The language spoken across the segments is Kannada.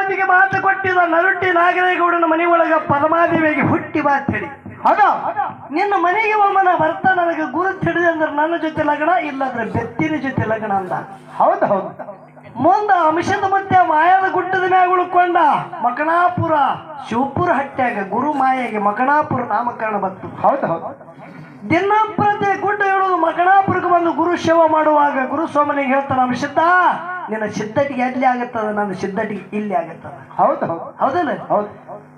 ಪಾರ್ವತಿಗೆ ಮಾತು ಕೊಟ್ಟಿದ ನರುಟ್ಟಿ ನಾಗರೇಗೌಡನ ಮನೆ ಒಳಗ ಪರಮಾದೇವಿಯಾಗಿ ಹುಟ್ಟಿ ಬಾ ಹೇಳಿ. ಹೌದು. ನಿನ್ನ ಮನೆಗೆ ಒಮ್ಮನ ಬರ್ತಾ ನನಗೆ ಗುರು ತಿಳಿದೆ ಅಂದ್ರೆ ನನ್ನ ಜೊತೆ ಲಗ್ನ ಇಲ್ಲಾಂದ್ರೆ ಬೆತ್ತಿನ ಜೊತೆ ಲಗ್ನ ಅಂದ. ಹೌದು ಹೌದು. ಮುಂದ ಅಂಶದ ಮತ್ತೆ ಮಾಯದ ಗುಡ್ಡದ ಮ್ಯಾಗ ಉಳ್ಕೊಂಡ ಮಕಣಾಪುರ ಶಿವಪುರ ಹಟ್ಟ್ಯಾಗ ಗುರು ಮಾಯೆಗೆ ಮಕಣಾಪುರ ನಾಮಕರಣ ಬಂತು. ಹೌದು ಹೌದು. ದಿನ ಪ್ರತಿ ಗುಡ್ಡ ಹೇಳುದು ಮಕಣಾಪುರಕ್ಕೆ ಬಂದು ಗುರು ಶಿವ ಮಾಡುವಾಗ ಗುರು ಸ್ವಾಮನಿಗೆ ಹೇಳ್ತಾನ ಅಂಶದ ನಿನ್ನ ಸಿದ್ಧಟಿಗೆ ಎಲ್ಲಿ ಆಗತ್ತದ? ನನ್ನ ಸಿದ್ಧಟಿಗೆ ಇಲ್ಲಿ ಆಗತ್ತದ. ಹೌದು. ಹೌದು ಹೌದಲ್ಲ? ಹೌದು.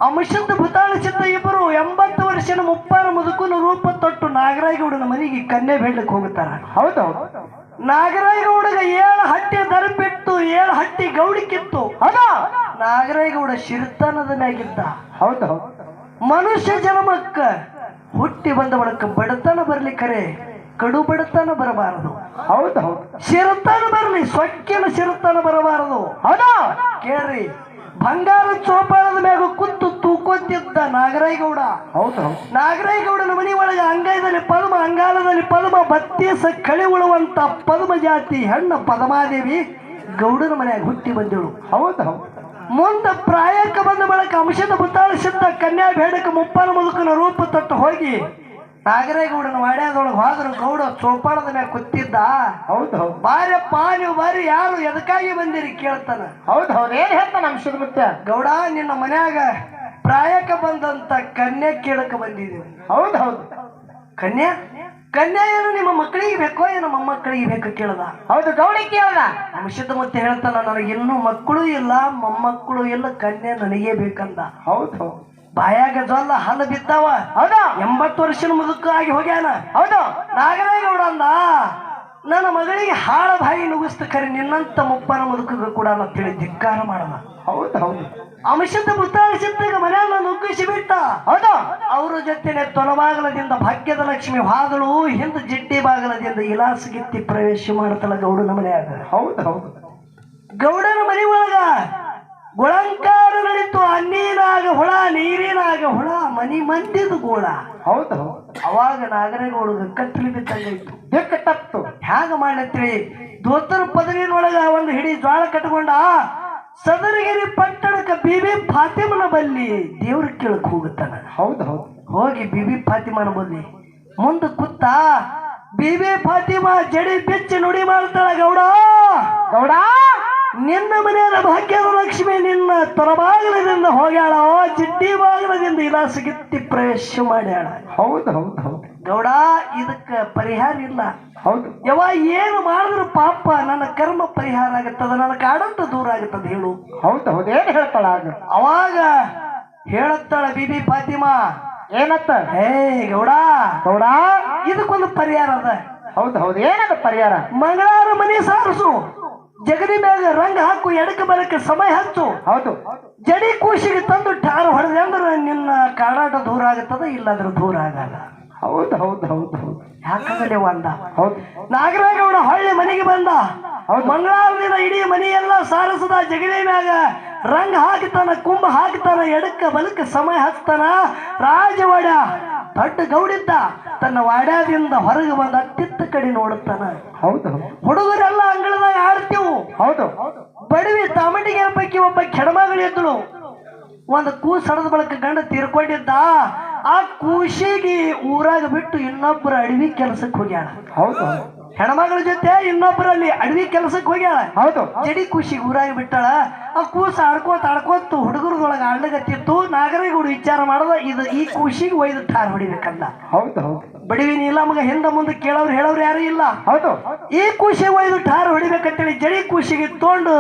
ಅಮಿಷದ ಭೂತಾಳ ಸಿದ್ಧ ಇಬ್ಬರು ಎಂಬತ್ತು ವರ್ಷನ ಮುಪ್ಪಾರ ಮುದುಕುನ ರೂಪ ತೊಟ್ಟು ನಾಗರಾಯಗೌಡನ ಮನೆಗೆ ಕನ್ನೆ ಬೇಡಕ್ಕೆ ಹೋಗುತ್ತಾರ. ಹೌದು ಹೌದು. ನಾಗರಾಯಗೌಡಗ ಏಳು ಹಟ್ಟಿ ದರಬಿಟ್ಟು ಏಳು ಹಟ್ಟಿ ಗೌಡಿ ಕಿತ್ತು. ಹೌದು. ನಾಗರಾಯಗೌಡ ಶಿರ್ತನದ ಮ್ಯಾಗಿದ್ದ. ಹೌದು ಹೌದು. ಮನುಷ್ಯ ಜನ್ಮಕ್ಕ ಹುಟ್ಟಿ ಬಂದ ಬಳಿಕ ಬಡತನ ಬರ್ಲಿ ಖರೆ ಕಡು ಬಡತನ ಬರಬಾರದು. ಹೌದು ಹೌದು. ಶಿರತನ ಬರಲಿ ಸೊಕ್ಕಿನ ಶಿರತನ ಬರಬಾರದು. ಹೌದಾ? ಕೇಳ್ರಿ ಬಂಗಾರ ಚೋಪಾಳದ ಮ್ಯಾಗ ಕುತ್ತು ತೂಕೋತಿದ್ದ ನಾಗರಾಯಗೌಡ ಹೌದು ಹೌದು. ನಾಗರಾಯಗೌಡನ ಮನೆ ಒಳಗೆ ಅಂಗೈದಲ್ಲಿ ಪದ್ಮ ಅಂಗಾಲದಲ್ಲಿ ಪದ್ಮ ಬತ್ತೀಸ ಕಳಿ ಉಳುವಂತ ಪದ್ಮ ಜಾತಿ ಹೆಣ್ಣ ಪದ್ಮಾದೇವಿ ಗೌಡನ ಮನೆಯಾಗ ಹುಟ್ಟಿ ಬಂದಳು. ಹೌದು ಹೌದು. ಮುಂದ ಪ್ರಾಯಕ್ಕೆ ಬಂದ ಬಳಿಕ ಅಂಶದ ಬುತ್ತಾಳಿಸಿದ್ದ ಕನ್ಯಾ ಬೇಡಕ ಮುಪ್ಪನ ಮುದುಕನ ರೂಪ ತಟ್ಟು ಹೋಗಿ ನಾಗರೇಗೌಡನ ವಾಡ್ಯಾದೊಳಗೆ ಹೋದ್ರು ಗೌಡ ಚೋಪಾಳದ ಮೇಲೆ ಕೂತಿದ್ದ. ಹೌದು ಹೌದು. ಬಾರಪ್ಪ ನೀವು ಬಾರಿ ಯಾರು ಎದಕ್ಕಾಗಿ ಬಂದಿರಿ ಕೇಳ್ತಾನ. ಹೌದು ಹೌದು. ಏನ್ ಹೇಳ್ತಾನ ಅಂಶದ ಮುತ್ಯ ಗೌಡ ನಿನ್ನ ಮನ್ಯಾಗ ಪ್ರಾಯಕ್ಕೆ ಬಂದಂತ ಕನ್ಯಾ ಕೇಳಕ್ಕೆ ಬಂದಿದ್ದೀವಿ ಹೌದು ಹೌದು. ಕನ್ಯಾ? ಕನ್ಯಾ ಏನು ನಿಮ್ಮ ಮಕ್ಕಳಿಗೆ ಬೇಕೋ ಏನು ಮೊಮ್ಮಕ್ಕಳಿಗೆ ಬೇಕು ಕೇಳದ. ಹೌದು ಗೌಡಿ ಕೇಳದ. ಅಂಶದ ಮತ್ತೆ ಹೇಳ್ತಾನ ನನಗೆ ಇನ್ನೂ ಮಕ್ಕಳು ಇಲ್ಲ ಮೊಮ್ಮಕ್ಕಳು ಇಲ್ಲ ಕನ್ಯಾ ನನಗೇ ಬೇಕಂದ. ಹೌದು ಹೌದು. ಬಾಯಾಗ ಜೊಲ್ಲ ಹಲ್ಲು ಬಿದ್ದಾವ. ಹೌದ? ಎಂಬತ್ತು ವರ್ಷದ ಮುದುಕ ಆಗಿ ಹೋಗ್ಯಾನ. ಹೌದು? ನಾಗರೇಗೌಡ ಅಂದ ನನ್ನ ಮಗಳಿಗೆ ಹಾಳ ಬಾಯಿ ನುಗ್ಗಿಸ್ತ ಕರೆ ನಿನ್ನಂತ ಮುಪ್ಪನ ಮುದುಕಗ ಕೂಡ ನಾ ತಿಳಿ ಧಿಕ್ಕಾರ ಮಾಡಲ್ಲ. ಹೌದು ಹೌದು. ಅಂಶದ ಬುತ್ತಾಳಿಸಿದ್ದಾಗ ಮನೆಯನ್ನ ನುಗ್ಗಿಸಿ ಬಿಟ್ಟ. ಹೌದು? ಅವರ ಜೊತೆನೆ ತೊಲಬಾಗಲದಿಂದ ಭಾಗ್ಯದ ಲಕ್ಷ್ಮಿ ಭಾಗಲು ಹಿಂದ ಜಿಡ್ಡಿ ಬಾಗಲದಿಂದ ಇಲಾಸಗಿತ್ತಿ ಪ್ರವೇಶ ಮಾಡತಲ್ಲ ಗೌಡನ ಮನೆಯಾಗ. ಹೌದು ಹೌದು. ಗೌಡನ ಮನೆ ಒಳಗ ಗುಳಂಕಾರ ನಡೀತು ಅನ್ನೀನಾಗ ಹುಳ ನೀರಿನಾಗ ಹುಳ ಮನಿ ಮಂದಿದ ಗೋಳ. ಹೌದು. ಅವಾಗ ನಾಗರಿಕ ಕತ್ತಲಿ ಬಿದ್ದಂಗಾಯ್ತು ಕಟ್ಟತ್ತು ಹ್ಯಾಗ ಮಾಡತ್ರಿ ದೋತರ ಪದವಿನೊಳಗ ಒಂದು ಹಿಡಿ ಜ್ವಾಳ ಕಟ್ಕೊಂಡ ಸದರಗಿರಿ ಪಟ್ಟಣಕ್ಕ ಬಿಬಿ ಫಾತಿಮನ ಬಲ್ಲಿ. ದೇವ್ರ ಕೇಳಕ್ ಹೋಗುತ್ತಾನ. ಹೌದು ಹೌದು. ಹೋಗಿ ಬಿಬಿ ಫಾತಿಮನ ಬಲ್ಲಿ. ಮುಂದೆ ಕುತ್ತ ಬಿಬಿ ಫಾತಿಮಾ ಜಡಿ ಬಿಚ್ಚಿ ನುಡಿ ಮಾಡ್ತಾಳ ಗೌಡ. ಗೌಡ! ನಿನ್ನ ಮನೆಯ ಭಾಗ್ಯದ ಲಕ್ಷ್ಮಿ ನಿನ್ನ ತರಬಾಗಲದಿಂದ ಹೋಗ್ಯಾಳ ಜಿಡ್ಡಿ ಬಾಗಲದಿಂದ ಇಲಾಸಗಿತ್ತಿ ಪ್ರವೇಶ ಮಾಡ್ಯಾಳ. ಹೌದು ಹೌದು ಹೌದು. ಗೌಡ ಇದಕ್ಕೆ ಪರಿಹಾರ ಇಲ್ಲ. ಹೌದು. ಯಾವ ಏನು ಮಾಡಿದ್ರು ಪಾಪ ನನ್ನ ಕರ್ಮ ಪರಿಹಾರ ಆಗತ್ತದ ನನ್ನ ಕಾಡಂತ ದೂರ ಆಗುತ್ತದೆ ಹೇಳು. ಹೌದು ಹೌದು. ಏನು ಹೇಳ್ತಾಳ ಅವಾಗ ಹೇಳತ್ತಾಳ ಬಿಬಿ ಫಾತಿಮಾ. ಏನತ್ತ? ಹೇ ಗೌಡ. ಗೌಡ. ಇದಕ್ಕೊಂದು ಪರಿಹಾರ ಅದ. ಹೌದು ಹೌದು. ಏನದ ಪರಿಹಾರ? ಮಂಗಳಾರ ಮನೆ ಸಾರಿಸು. ಜಗದಿ ಮ್ಯಾಗ ರಂಗ ಹಾಕು ಎಡಕ ಬರಕ್ಕೆ ಸಮಯ ಹಚ್ಚು. ಹೌದು. ಜಡಿ ಕೂಸಿಗೆ ತಂದು ಠಾರ ಹೊಡೆದೆ ಅಂದ್ರೆ ನಿನ್ನ ಕಾಡಾಟ ದೂರ ಆಗತ್ತದ ಇಲ್ಲಾಂದ್ರೆ ದೂರ ಆಗಲ್ಲ. ಹೌದು ಹೌದು ಹೌದು ಯಾಕಂದ್ರೆ ಒಂದ? ಹೌದು. ನಾಗರಾಗೌಡ ಹೊಳ್ಳಿ ಮನೆಗೆ ಬಂದ. ಹೌದು. ಮಂಗಳಾರದಿಂದ ದಿನ ಇಡೀ ಮನೆಯೆಲ್ಲ ಸಾರಸದ ಜಗದಿ ಮ್ಯಾಗ ರಂಗ ಹಾಕ್ತಾನ ಕುಂಭ ಹಾಕ್ತಾನ ಎಡಕ್ಕ ಬಲಕ್ಕೆ ಸಮಯ ಹಚ್ತಾನ ರಾಜವಾಡ ದೊಡ್ಡ ಗೌಡಿದ್ದ ತನ್ನ ವಾಡ್ಯಾದಿಂದ ಹೊರಗೆ ಬಂದ ಅತ್ತಿತ್ತ ಕಡೆ ನೋಡುತ್ತಾನ. ಹೌದು ಹುಡುಗರೆಲ್ಲ ಅಂಗಳದಾಗ ಆಡ್ತೀವು. ಹೌದು. ಬಡವಿ ತಾಮಂಡಿಗೆ ಪೈಕಿ ಒಬ್ಬ ಕೆಡಮಗಳಿದ್ದಳು. ಒಂದು ಕೂಸ್ ಹಡದ ಬಳಕ ಗಂಡ ತೀರ್ಕೊಂಡಿದ್ದ. ಆ ಕೂಸಿಗೆ ಊರಾಗ ಬಿಟ್ಟು ಇನ್ನೊಬ್ಬರ ಅಡವಿ ಕೆಲಸಕ್ಕೆ ಹೋಗ್ಯಾಳ. ಹೌದು. ಹೆಣ್ಮಗಳ ಜೊತೆ ಇನ್ನೊಬ್ಬರಲ್ಲಿ ಅಡವಿ ಕೆಲಸಕ್ಕೆ ಹೋಗ್ಯಾಳ. ಹೌದು. ಜಡಿ ಖುಷಿ ಊರಾಗಿ ಬಿಟ್ಟಾಳ. ಆ ಕೂಸ ಆಡ್ಕೋತ ಆಡ್ಕೋತ ಹುಡುಗರದೊಳಗೆ ಆಡ್ಲಗತ್ತಿತ್ತು ನಾಗರಿಕರು ವಿಚಾರ ಮಾಡದ ಇದು ಈ ಖುಷಿಗೆ ಒಯ್ದು ಠಾರ್ ಹೊಡಿಬೇಕಂದ. ಹೌದು ಹೌದು. ಬಡವಿ ಮಗ ಹಿಂದ ಮುಂದೆ ಕೇಳೋರು ಹೇಳೋರು ಯಾರು ಇಲ್ಲ. ಹೌದು. ಈ ಖುಷಿ ಒಯ್ದು ಠಾರ್ ಹೊಡಿಬೇಕಂತೇಳಿ ಜಡಿ ಖುಷಿಗೆ ತೊಗೊಂಡು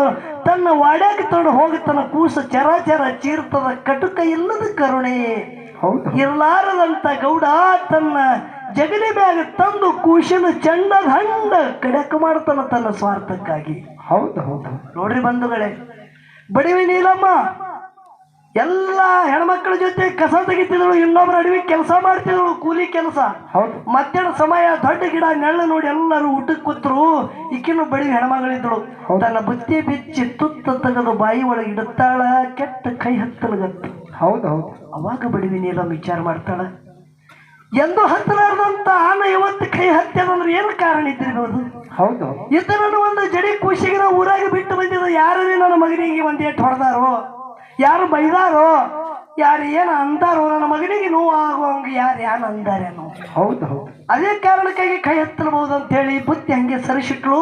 ತನ್ನ ವಾಡ್ಯಾಗ ತೊಗೊಂಡು ಹೋಗಿ ತನ್ನ ಕೂಸ ಚರಾಚರ ಚೀರ್ತದ ಕಟುಕ ಇಲ್ಲದ ಕರುಣೆ. ಇರ್ಲಾರದಂತ ಗೌಡ ತನ್ನ ಜಗಲಿ ಮ್ಯಾಗ ತಂದು ಕೂಶಲು ಚಂಡದ ಹಂಡ ಕಡಕ ಮಾಡ್ತಾನ ತನ್ನ ಸ್ವಾರ್ಥಕ್ಕಾಗಿ. ಹೌದು ಹೌದು. ನೋಡ್ರಿ ಬಂಧುಗಳೇ ಬಡವಿ ನೀಲಮ್ಮ ಎಲ್ಲ ಹೆಣ್ಮಕ್ಳ ಜೊತೆ ಕಸ ತೆಗಿತಿದಳು ಇನ್ನೊಬ್ಬರ ಅಡವಿ ಕೆಲಸ ಮಾಡ್ತಿದಳು ಕೂಲಿ ಕೆಲಸ. ಮಧ್ಯಾಹ್ನ ಸಮಯ ದೊಡ್ಡ ಗಿಡ ನೆಳ್ಳು ನೋಡಿ ಎಲ್ಲರೂ ಊಟಕ್ಕೆ ಕೂತ್ರು ಈಕಿನ್ನು ಬಡಿ ಹೆಣ್ಮಗಳಿದ್ದಳು. ತನ್ನ ಬುತ್ತಿ ಬಿಚ್ಚಿ ತುತ್ತ ತೆಗೆದು ಬಾಯಿ ಒಳಗೆ ಇಡುತ್ತಾಳ ಕೆಟ್ಟ ಕೈ ಹತ್ತಲಗತ್ತು. ಹೌದು ಹೌದು. ಅವಾಗ ಬಡವಿ ನೀಲಮ್ಮ ವಿಚಾರ ಮಾಡ್ತಾಳ. ಎಂದು ಹತ್ತಲಾರ್ದಂತ ಆನ ಇವತ್ತು ಕೈ ಹತ್ಯದಂದ್ರೆ ಏನು ಕಾರಣ ಇದ್ದಿರ್ಬೋದು ಹೌದು. ಇದನ್ನು ಒಂದು ಜಡಿ ಖುಷಿಗಿನ ಊರಾಗ ಬಿಟ್ಟು ಬಂದಿದ್ದ ಯಾರು ನನ್ನ ಮಗನಿಗೆ ಒಂದು ಏಟ್ ಹೊಡೆದಾರೋ? ಯಾರು ಬೈದಾರೋ? ಯಾರು ಏನು ಅಂದಾರೋ? ನನ್ನ ಮಗನಿಗೆ ನೋವು ಆಗುವಂಗೆ ಯಾರು ಯಾರು ಅಂದಾರೇನೋ ಹೌದು ಹೌದು. ಅದೇ ಕಾರಣಕ್ಕಾಗಿ ಕೈ ಹತ್ತಲಬಹುದು ಅಂತ ಹೇಳಿ ಬುತ್ತಿ ಹಂಗೆ ಸರಿಸಿಟ್ಲು.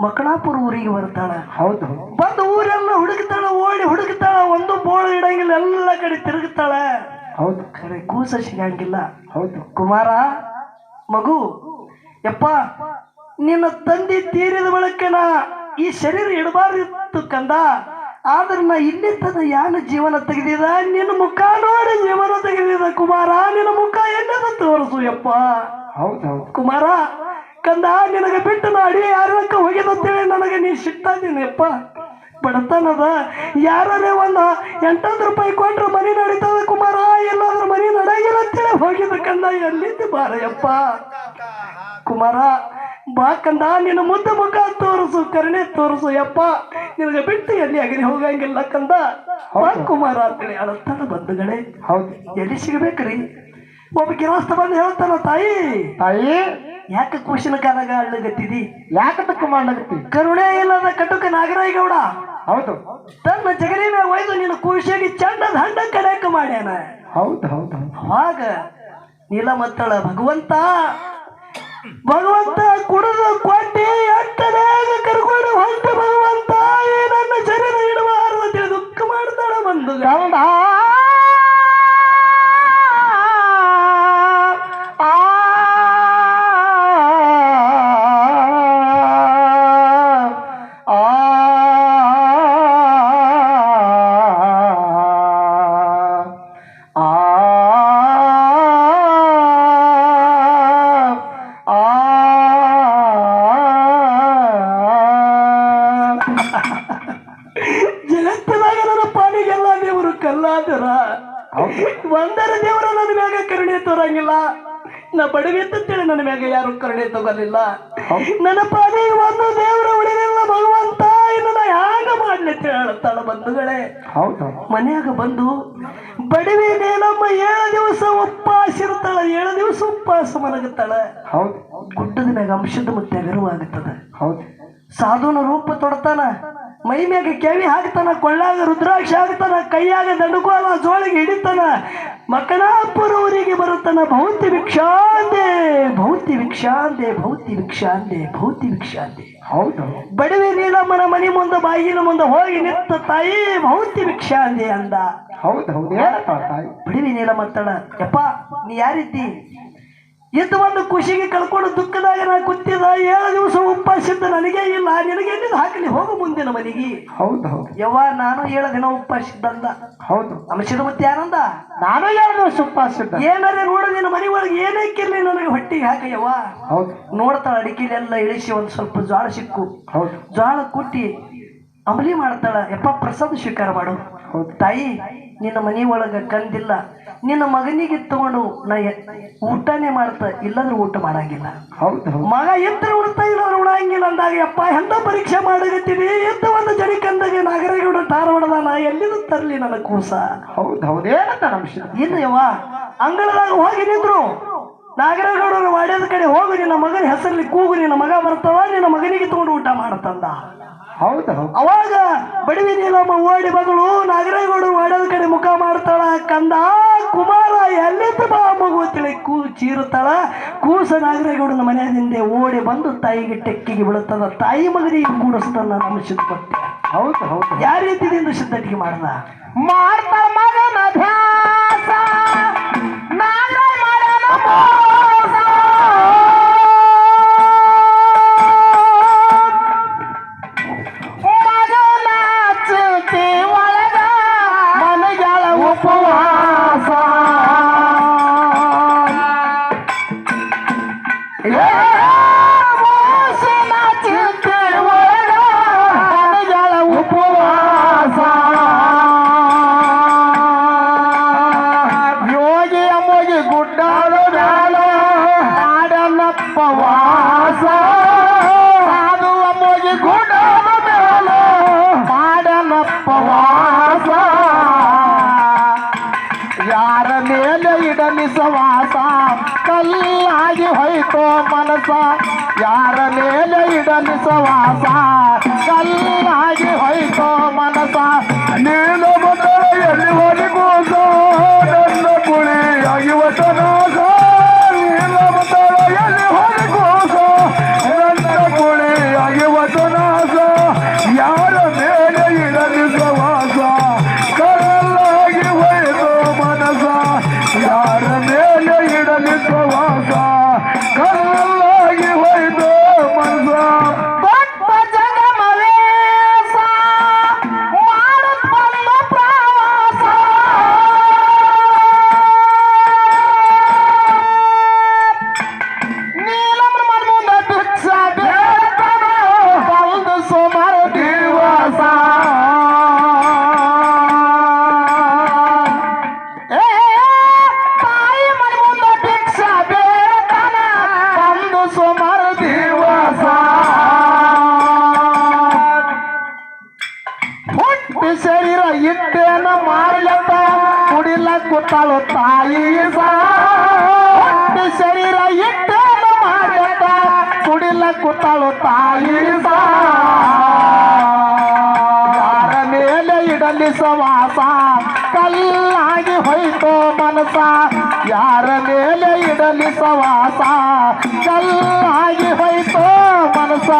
ಮಕ್ಕಳಾಪುರ ಊರಿಗೆ ಬರ್ತಾಳ. ಹೌದು. ಬಂದು ಊರೆಲ್ಲ ಹುಡುಕ್ತಾಳ ಓಡಿ ಹುಡುಕ್ತಾಳ ಒಂದು ಬೋಳು ಇಡಂಗಿಲ್ಲ ಎಲ್ಲ ಕಡೆ ತಿರುಗುತ್ತಾಳ ಹೌದು. ಕರೆ ಕೂಸ ಸಿಗಂಗಿಲ್ಲ. ಹೌದು. ಕುಮಾರ ಮಗು ಯಪ್ಪ ನಿನ್ನ ತಂದೆ ತೀರಿದ ಬಳಿಕ ನಾ ಈ ಶರೀರ ಇಡಬಾರ್ದಿತ್ತು ಕಂದ. ಆದ್ರೆ ನಾ ಇಲ್ಲಿ ತನ ಯಾನ ಜೀವನ ತೆಗೆದಿದ? ನಿನ್ನ ಮುಖ ನೋಡಿ ಜೀವನ ತೆಗೆದಿದ ಕುಮಾರ ನಿನ್ನ ಮುಖ ಎಲ್ಲದ ತೋರಿಸು ಯಪ್ಪ. ಹೌದು. ಕುಮಾರ ಕಂದ ನಿನಗೆ ಬಿಟ್ಟು ನಾಡಿ ಯಾರಕ್ಕೆ ಹೋಗಿದಂತೇಳಿ ನನಗೆ ನೀ ಸಿಗ್ತಾದೀನಿಯಪ್ಪ ಬಡತನದ ಯಾರೇ ಒಂದು ಎಂಟೊಂದು ರೂಪಾಯಿ ಕೊಟ್ರು ಮನೆ ನಡೀತದ ಕುಮಾರ ಎಲ್ಲಾದ್ರೂ ಮನೆ ನಡೆಯಲ್ಲ ಅಂತೇಳಿ ಹೋಗಿದ ಕಂದ ಎಲ್ಲಿದ್ದು ಬಾರಯ್ಯಪ್ಪ. ಕುಮಾರ ಬಾ ಕಂದ ನಿನ್ನ ಮುದ್ದ ಮುಖ ತೋರಿಸು ಕರುಣೆ ತೋರಿಸು ಯಪ್ಪ. ನಿನಗೆ ಬಿಟ್ಟು ಎಲ್ಲಿ ಅಗಲಿ ಹೋಗಂಗಿಲ್ಲ ಕಂದ. ಬಾ ಕುಮಾರ ಅಂತೇಳಿ ಅಳತ್ತಾನ ಬಂಧುಗಳೇ. ಹೌದು. ಎಲ್ಲಿ ಸಿಗ್ಬೇಕ್ರಿ? ಒಬ್ಬ ಗಿರಾಸ್ತ ಬಂದು ಹೇಳ್ತಾನ ತಾಯಿ. ತಾಯಿ. ಯಾಕೆ ಕುಶಲ ಕಾಲಾಗ ಅಳ್ಳಗತ್ತಿದಿ? ತಕ್ಕ ಮಾಡ್ಲಾಗತ್ತಿ ಕರುಣೆ ಇಲ್ಲದ ಕಟುಕ ನಾಗರಾಯಗೌಡ ಹೌದು. ತನ್ನ ಜಗಲಿನ ಒಯ್ದು ನಿನ್ನ ಕೂಸಿಗೆ ಚಂಡದ ಹಂಡ ಕಡೆಕ ಮಾಡ್ಯಾನ. ಹೌದು ಹೌದು ಆಗ ನೀಲ ಮತ್ತಳ ಭಗವಂತ ಭಗವಂತ ಕುಡಿದು ಕೊಟ್ಟಿ ಎಟ್ಟನಾಗ ಕರ್ಕೊಂಡು ಹೊಂಟ ಭಗವಂತ ಏನನ್ನ ನನ್ನ ಶರೀರ ಇಡಬಾರದು ದುಃಖ ಮಾಡ್ತಾಳ ಬಂದು ಗಂಡ ಕರುಣೆ ತೋರಂಗಿಲ್ಲ. ನಾ ಹೇಳಿ ನನ್ನ ಮ್ಯಾಗ ಯಾರು ಕರುಣೆ ತಗೋಲಿಲ್ಲ ನನ್ನ ಪಾಲಿಗೆ ಒಂದು ದೇವರ ಉಳಿದಿಲ್ಲ ಭಗವಂತ ಇನ್ನು ನಾ ಯಾಗ ಮಾಡ್ಲಿ ಅಂತ ಹೇಳ್ತಾಳ ಬಂಧುಗಳೇ. ಮನೆಯಾಗ ಬಂದು ಬಡವಿ ನೇನಮ್ಮ ಏಳು ದಿವಸ ಉಪವಾಸ ಇರ್ತಾಳ ಏಳು ದಿವಸ ಉಪವಾಸ ಮಲಗುತ್ತಾಳ. ಗುಡ್ಡದ ಮ್ಯಾಗ ಅಂಶದ ಮತ್ತೆ ಅಗರವಾಗುತ್ತದೆ ಸಾಧುನ ರೂಪ ತೊಡ್ತಾನ. ಮೈ ಮ್ಯಾಗ ಕೆವಿ ಹಾಕ್ತಾನ ಕೊಳ್ಳಾಗ ರುದ್ರಾಕ್ಷ ಹಾಕ್ತಾನ ಕೈಯಾಗ ದಂಡುಕೋಲ ಜೋಳಿಗೆ ಹಿಡಿತಾನ. ಮಕ್ಕಳಾಪುರ ಊರಿಗೆ ಬರುತ್ತಾನ ಭೌತಿ ಭಿಕ್ಷಾಂದೆ ಭೌತಿ ಭಿಕ್ಷಾಂದೆ ಭೌತಿ ಭಿಕ್ಷಾಂದೆ ಭೌತಿ ಭಿಕ್ಷಾಂದೆ. ಹೌದು. ಬಡವಿ ನೀಲಮ್ಮನ ಮನೆ ಮುಂದೆ ಬಾಯಿನ ಮುಂದೆ ಹೋಗಿ ನಿಂತ ತಾಯಿ ಭೌತಿ ಭಿಕ್ಷಾಂದೆ ಅಂದ. ಹೌದು ಹೌದು. ಬಡವಿ ನೀಲಮ್ಮ ನೀಲಮ್ಮತ್ತಳ ಯಪ್ಪ ನೀ ಯಾರಿದ್ದಿ? ಇದ್ದು ಒಂದು ಖುಷಿಗೆ ಕಳ್ಕೊಂಡು ದುಃಖದಾಗ ನಾ ಕುತ್ತಿದ ಏಳು ದಿವಸ ಉಪವಾಸಿದ್ದ ನನಗೆ ಇಲ್ಲ. ನಿನಗೆ ಎಲ್ಲಿಂದ ಹಾಕಲಿ ಹೋಗು ಮುಂದಿನ ಮನೆಗೆ. ಹೌದು ಹೌದು. ಯವ್ವ ನಾನು ಏಳು ದಿನ ಉಪವಾಸಿದ್ದಂದ ಹೌದು. ನಮ್ಮ ಶಿರಮತಿ ಆನಂದ ನಾನು ಎರಡು ಸುಪ್ಪಾಸಿದ್ದ ಏನಾರೇ ನೋಡು ನಿನ್ನ ಮನೆ ಒಳಗೆ ಏನೇ ಕಿರ್ಲಿ ನನಗೆ ಹೊಟ್ಟಿಗೆ ಯವ್ವ. ಹೌದು. ನೋಡ್ತಾಳ ಅಡಿಕೆಲೆಲ್ಲ ಇಳಿಸಿ ಒಂದು ಸ್ವಲ್ಪ ಜ್ವಾಳ ಸಿಕ್ಕು. ಹೌದು. ಜ್ವಾಳ ಕುಟ್ಟಿ ಅಂಬಲಿ ಮಾಡ್ತಾಳ. ಯಪ್ಪ ಪ್ರಸಾದ ಸ್ವೀಕಾರ ಮಾಡು. ಹೌದು. ತಾಯಿ ನಿನ್ನ ಮನೆ ಒಳಗ ಕಂದಿಲ್ಲ. ನಿನ್ನ ಮಗನಿಗೆ ತಗೊಂಡು ನಾ ಊಟನೇ ಮಾಡ್ತ ಇಲ್ಲಂದ್ರೆ ಊಟ ಮಾಡಂಗಿಲ್ಲ. ಮಗ ಎತ್ತರ ಉಣ್ತಾ ಇಲ್ಲಂದ್ರೆ ಉಣಂಗಿಲ್ಲ ಅಂದಾಗ ಯಪ್ಪ ಎಂತ ಪರೀಕ್ಷೆ ಮಾಡಕತ್ತೀವಿ? ಎಂತ ಒಂದು ಜಡಿ ಕಂದಾಗ ನಾಗರಗೌಡ ಧಾರವಾಡದ ನಾ ಎಲ್ಲಿಂದ ತರಲಿ ನನ್ನ ಕೂಸ? ಹೌದು ಹೌದು. ಏನಂತ ನಮ್ಶ ಇಲ್ಲ ಯವ್ವ ಅಂಗಳದಾಗ ಹೋಗಿ ನಿಂದ್ರು ನಾಗರಗೌಡರು ಮಾಡ್ಯದ ಕಡೆ ಹೋಗು ನಿನ್ನ ಮಗನ ಹೆಸರಲ್ಲಿ ಕೂಗು. ನಿನ್ನ ಮಗ ಬರ್ತವ ನಿನ್ನ ಮಗನಿಗೆ ತಗೊಂಡು ಊಟ ಮಾಡತಂದ. ಹೌದು ಹೌದು. ಅವಾಗ ಬಡವಿ ನೀಲಮ್ಮ ಓಡಿ ಮಗಳು ನಾಗರೇಗೌಡ ವಾಡದ ಕಡೆ ಮುಖ ಮಾಡ್ತಾಳ ಕಂದ ಕುಮಾರ ಎಲ್ಲಿದ್ದ ಬಾ ಮಗು ತಿಳಿ ಕೂ ಚೀರುತ್ತಾಳ? ಕೂಸ ನಾಗರೇಗೌಡನ ಹಿಂದೆ ಓಡಿ ಬಂದು ತಾಯಿಗೆ ಟೆಕ್ಕಿಗೆ ಬೀಳುತ್ತದ. ತಾಯಿ ಮಗನಿಗೆ ಕೂಡಿಸ್ತಾನ ನಮ್ಮ ಸಿದ್ಧಪಟ್ಟೆ ಹೌದು ಹೌದು. ಯಾವ ರೀತಿಯಿಂದ ಸಿದ್ಧಟಿಗೆ ಮಾಡ್ದ? ಮಾಡ್ತ ಮಗನ ಯಾರ ಮೇಲೆ ಇಡನಿಸವಾಸ ಕಲ್ಲಾಗಿ ಹೋಯ್ತೋ ಮನಸ ಯಾರ ಮೇಲೆ ಇಡನಿಸವಾಸ ಕಲ್ಲಾಗಿ ಹೋಯ್ತೋ ಮನಸ ನೀನು ಎಲ್ಲಿ ಹೋಗಿ ಕೂಸೋ? ನನ್ನ ಪುಳಿಯಾಗಿ ವಚನ ಇಟ್ಟೇನ ಮಾಡ್ಲತ್ತ ಕುಡಿಲ ಕೂತಾಳು ತಾಯಿ ಶರೀರ ಇಟ್ಟೇನ ಮಾಡ್ಲತ್ತ ಕುಡಿಲ ಕೂತಾಳು ತಾಯಿ ಯಾರ ಮೇಲೆ ಇಡಲಿ ಸವಾಸ ಕಲ್ಲಾಗಿ ಹೋಯ್ತೋ ಮನಸ ಯಾರ ಮೇಲೆ ಇಡಲಿ ಸವಾಸ ಕಲ್ಲಾಗಿ ಹೋಯ್ತೋ ಮನಸ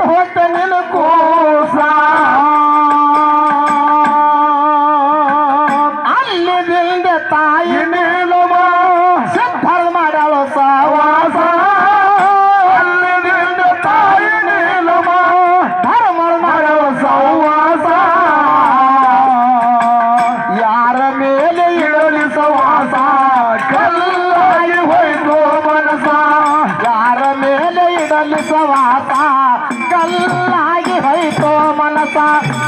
হওয়ার 八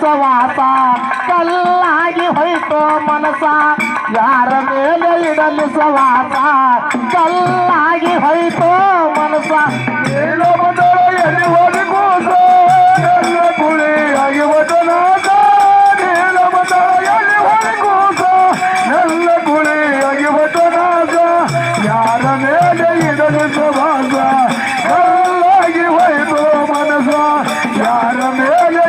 ಸವಾಸ ಕಲ್ಲಾಗಿ ಹೋಯ್ತು ಮನಸ ಯಾರ ಮೇಲೆ ಇಡಲಿ ಸವಾಸ ಕಲ್ಲಾಗಿ ಹೋಯ್ತು ಮನಸ ಸವಾಸ ಕಲ್ಲಾಗಿ ಹೋಯ್ತು ಮನಸ ಯಾರ ಮೇಲೆ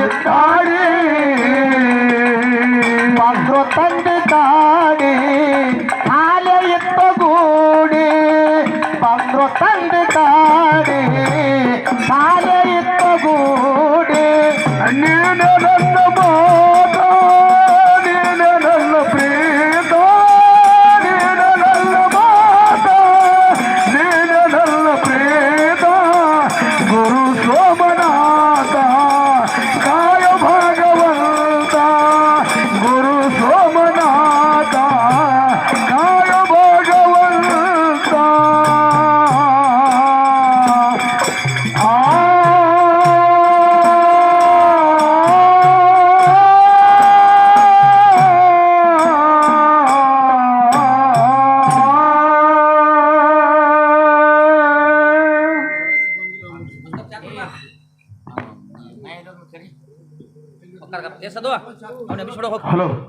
Pakistan हेलो